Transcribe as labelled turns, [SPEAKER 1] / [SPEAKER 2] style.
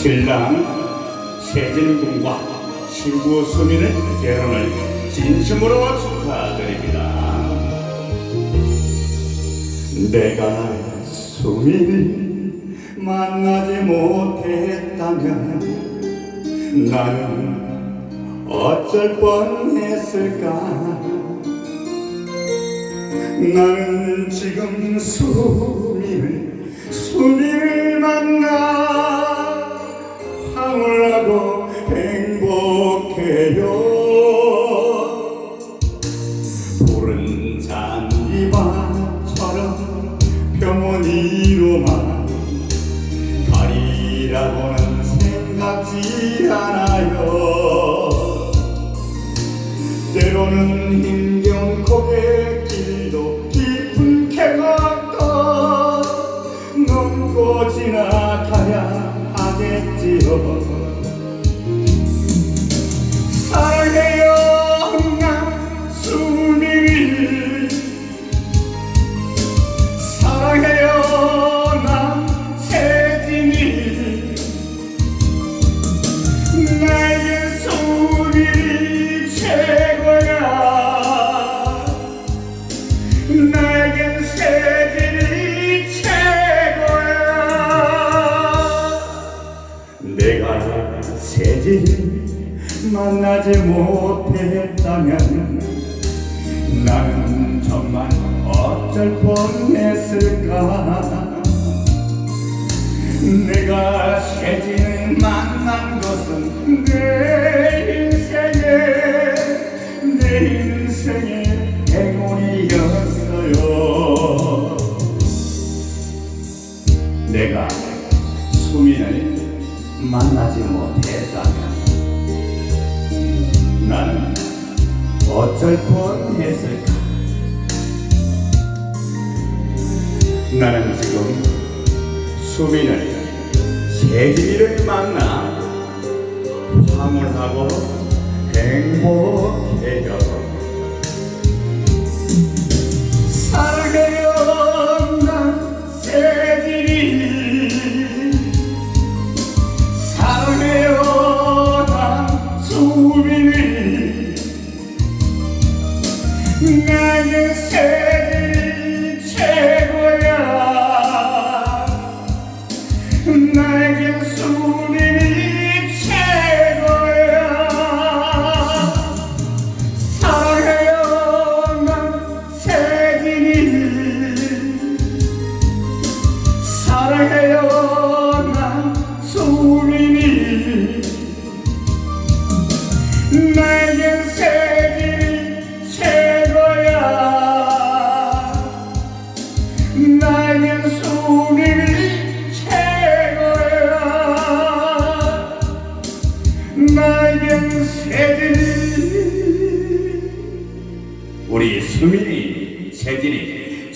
[SPEAKER 1] 신랑 세진군과 신부 수민의 결혼을 진심으로 축하드립니다. 내가 수민을 만나지 못했다면 나는 어쩔 뻔했을까 나는 지금 수민을 수민을 만나 행복해요 푸른 잔디밭처럼 평온히로만 가리라고는 생각지 않아요. 때로는 힘겨운 고갯길도 깊은 캐막도 넘고 지나 만나지 못했다면 나는 정말 어쩔 뻔했을까? 내가 세진을 만난 것은 내 인생의 내 인생의 행운이었어요. 내가 수민을 만나지 못했다면 나는 어쩔 뻔했을까? 나는 지금 수민을 세진이를 만나 황홀하고 행복해요 나에게 세진이 최고야. 나에겐 수민이 최고야. 나에겐 세진이 우리 수민이 세진이